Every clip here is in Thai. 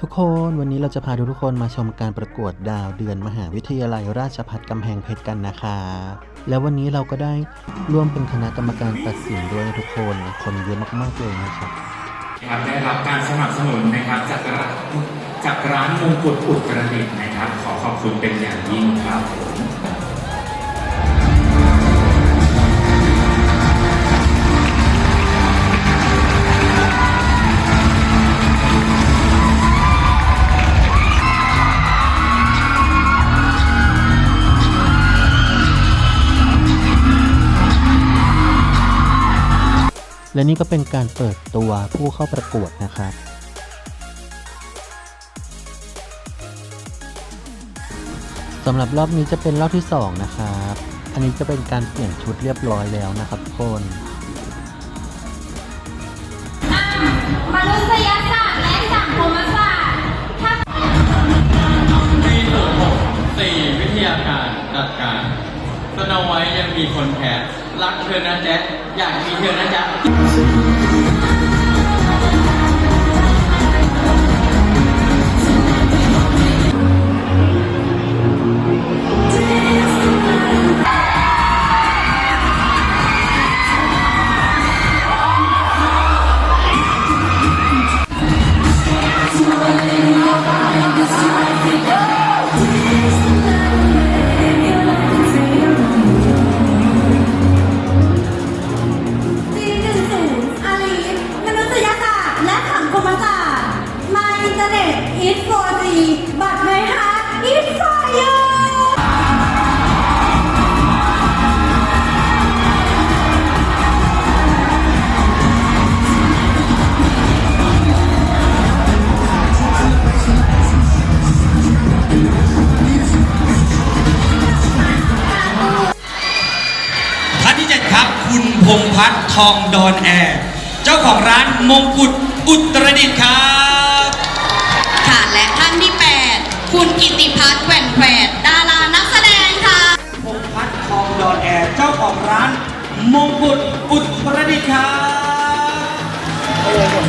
ทุกคนวันนี้เราจะพาทุกคนมาชมการประกวดดาวเดือนมหาวิทยาลัยราชภัฏกำแพงเพชรกันนะคะ แล้ววันนี้เราก็ได้ร่วมเป็นคณะกรรมการตัดสินด้วยทุกคนคนเยอะมากๆเลยนะครับนะครับได้รับการสนับสนุนนะครับจากร้านจากร้านมงกุฎอุตรดิตถ์นะครับ ขอขอบคุณเป็นอย่างยิ่งครับผม และนี่ก็เป็นการเปิดตัวผู้เข้าประกวดนะครับสำหรับรอบนี้จะเป็นรอบที่สองนะครับ อันนี้จะเป็นการเปลี่ยนชุดเรียบร้อยแล้วนะครับทุกคนมนุษยศาสตร์และสังคมศาสตร์ถ้าปีสูตรหกสี่วิทยาการจัดการ สโนไว้ยังมีคนแคร์รักเธอนะแจ๊ะอยากมีเธอนะจ๊ะ เจ็ดครับ คุณพงษ์พัฒน์ทองดอนแอร์เจ้าของร้านมงกุฎอุตรดิตถ์ครับ ค่ะและท่านที่ 8 คุณกิติพัฒน์แหวนแขวดดารานักแสดงค่ะ พงษ์พัฒน์ทองดอนแอร์เจ้าของร้านมงกุฎอุตรดิตถ์ครั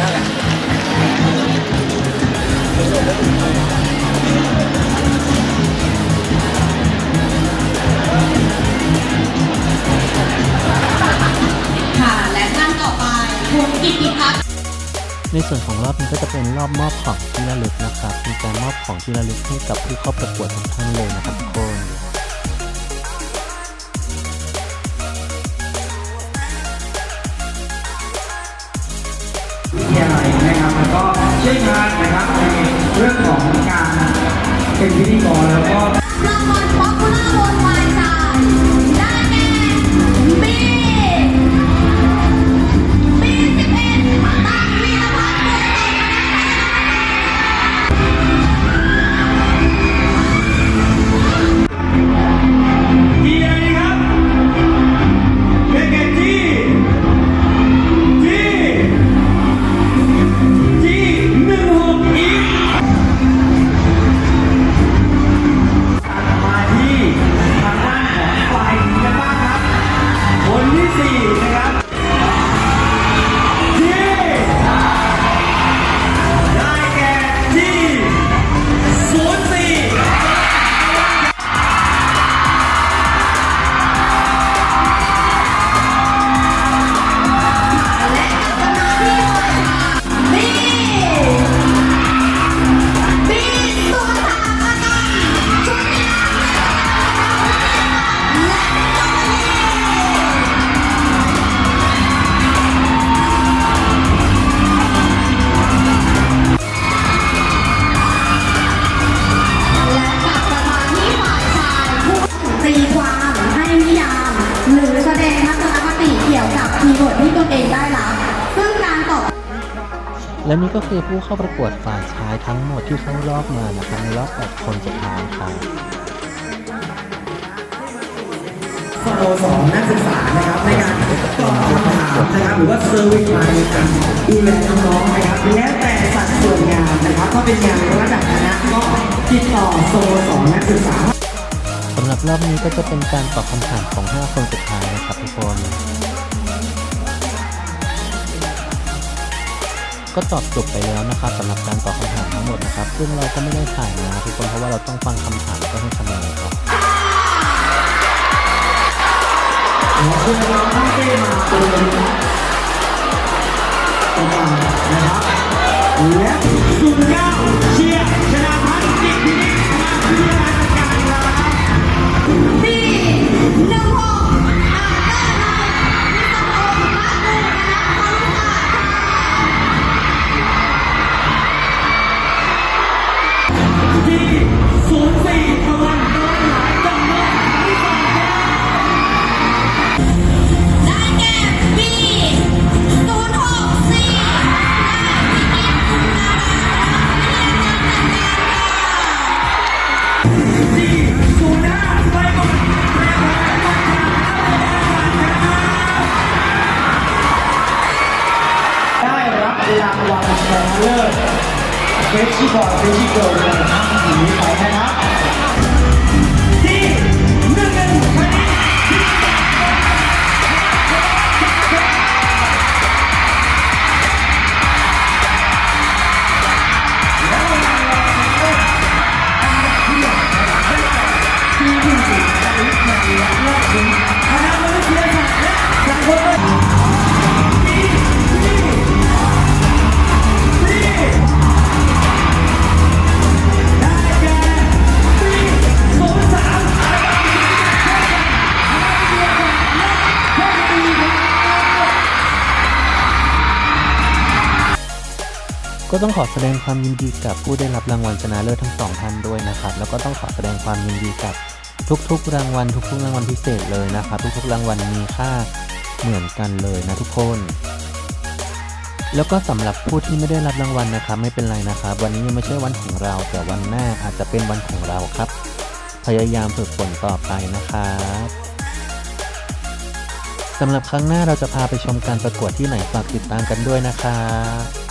บ ในส่วนของรอบนี้ก็จะเป็นรอบมอบของที่ระลึกนะครับ มีการมอบของที่ระลึกให้กับผู้เข้าประกวดทุกท่านเลยนะครับทุกคนวิทยาลัยนะครับแล้วก็เชี่ยวชาญนะครับในเรื่องของการเป็นพิธีกรแล้วก็รางวัลป๊อปปูล่าโวนไวน์ และนี่ก็คือผู้เข้าประกวดฝ่ายชายทั้งหมดที่เข้ารอบมานะครับในรอบ8คนสุดท้ายครับสโมสรนักศึกษานะครับในการตอบคำถามนะครับหรือว่าเซอร์วิสมาในการดูแลน้องๆนะครับแล้วแต่สัดส่วนงานนะครับถ้าเป็นงานระดับคณะก็ติดต่อสโมสรนักศึกษาสำหรับรอบนี้ก็จะเป็นการตอบคำถามของ 5 คนสุดท้ายนะครับทุกคน ก็ตอบจบไปแล้วนะครับสำหรับการตอบคำถามทั้งหมดนะครับ ซึ่งเราก็ไม่ได้ถ่ายนะทุกคนเพราะว่าเราต้องฟังคำถามเพื่อให้คะแนนครับขอเชิญน้องท่านเต้มาเป็นประธานนะครับและสุดเก้าเชียร์ชนะพัฒน์จิตพินิจมาพิจารณาการครับสี่หนึ่งหก เลิศเฟสชิบอร์ดเฟสชิเกิร์ลในห้างสีไปนะครับที่หนึ่งหนึ่งคะแนนคณะมนุ ก็ต้องขอแสดงความยินดีกับผู้ได้รับรางวัลชนะเลิศทั้งสองท่านด้วยนะครับ แล้วก็ต้องขอแสดงความยินดีกับทุกๆ รางวัลทุกๆรางวัลพิเศษเลยนะครับ ทุกๆรางวัลมีค่าเหมือนกันเลยนะทุกคน แล้วก็สำหรับผู้ที่ไม่ได้รับรางวัลนะครับ ไม่เป็นไรนะครับ วันนี้ยังไม่ใช่วันของเรา แต่วันหน้าอาจจะเป็นวันของเราครับ พยายามฝึกฝนต่อไปนะครับสำหรับครั้งหน้าเราจะพาไปชมการประกวดที่ไหนฝากติดตามกันด้วยนะครับ